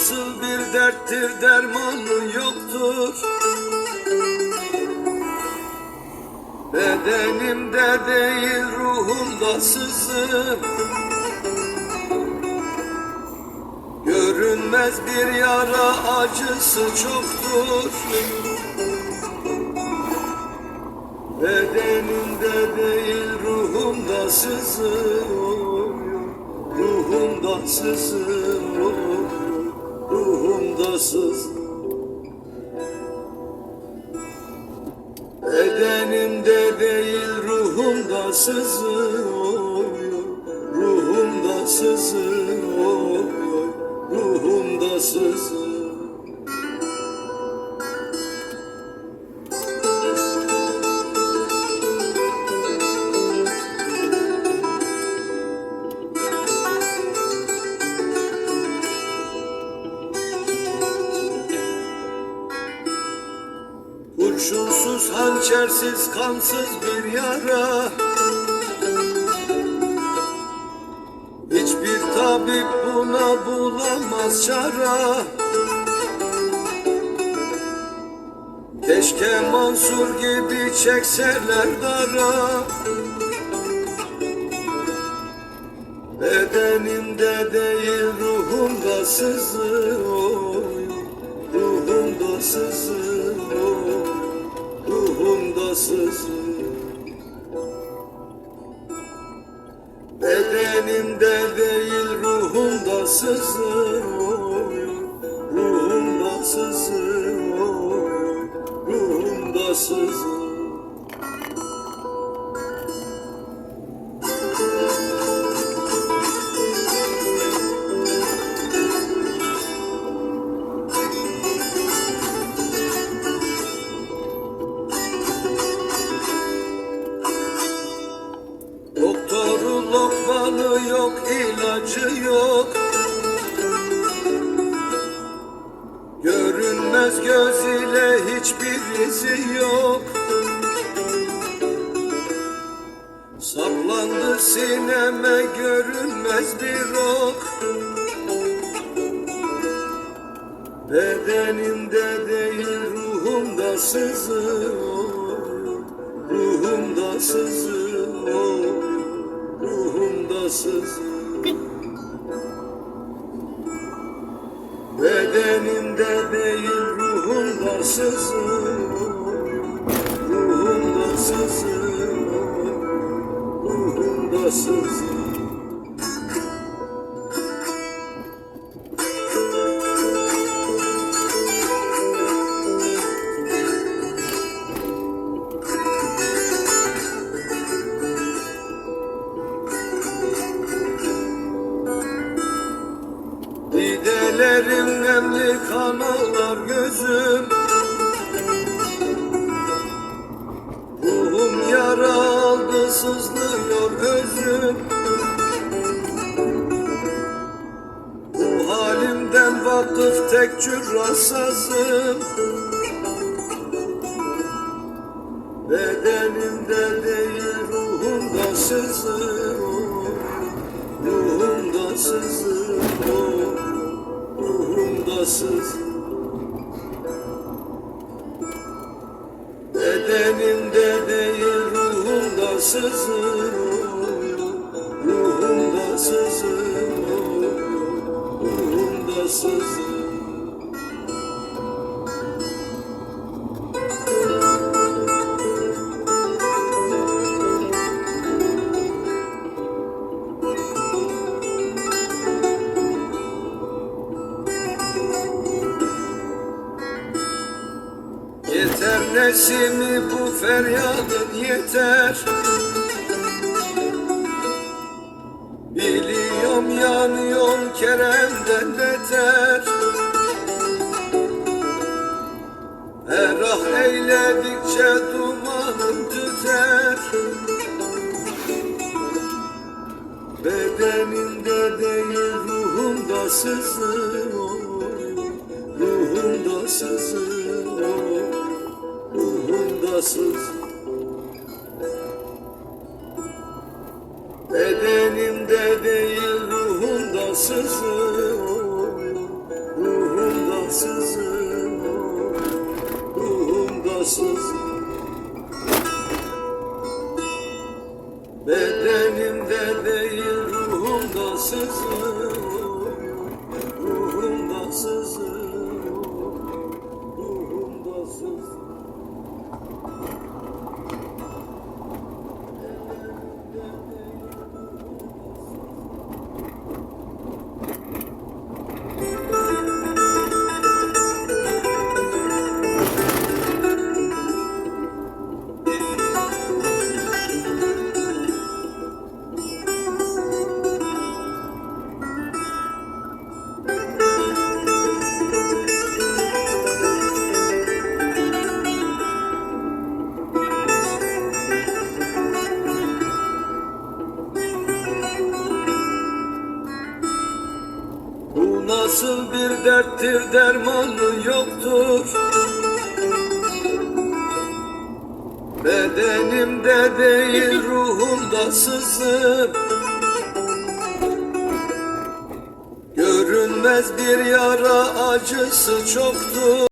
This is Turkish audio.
nasıl bir derttir dermanı yoktur. Bedenimde değil ruhumda sızım Görünmez bir yara acısı çoktur. Bedenimde değil ruhumda sızıyor Ruhumda sızıyor Sızıyor Bedenimde değil ruhumda sızıyor Hançersiz, kansız bir yara. Hiçbir tabip buna bulamaz çara. Keşke Mansur gibi çekseler dara. Bedenimde değil ruhumda sızıyor Ruhumda sızıyor Sızıyor Bedenimde değil ruhumda sızıyor Ruhumda sızıyor Ruhumda sızıyor sineme görünmez bir ok Bedenimde değil ruhumda sızıyor. Ruhumda sızıyor. Ruhumda sızıyor. Bedenimde değil ruhumda sızıyor Ruhum yara aldı sızlıyor özüm. Bu halimden vakıf tek cürrasazım Bedenimde değil ruhumda sızıyor Ruhumda sızıyor Ruhumda sızıyor Yeter nesimi bu feryadın yeter Biliyorum yanıyor Kerem'den beter. Her ah eyledikçe dumanım tüter. Bedenimde değil ruhumda sızıyor Ruhumda sızıyor Ruhumda sızıyor derttir dermanı yoktur. Bedenimde değil ruhumda sızıp Görünmez bir yara acısı çoktur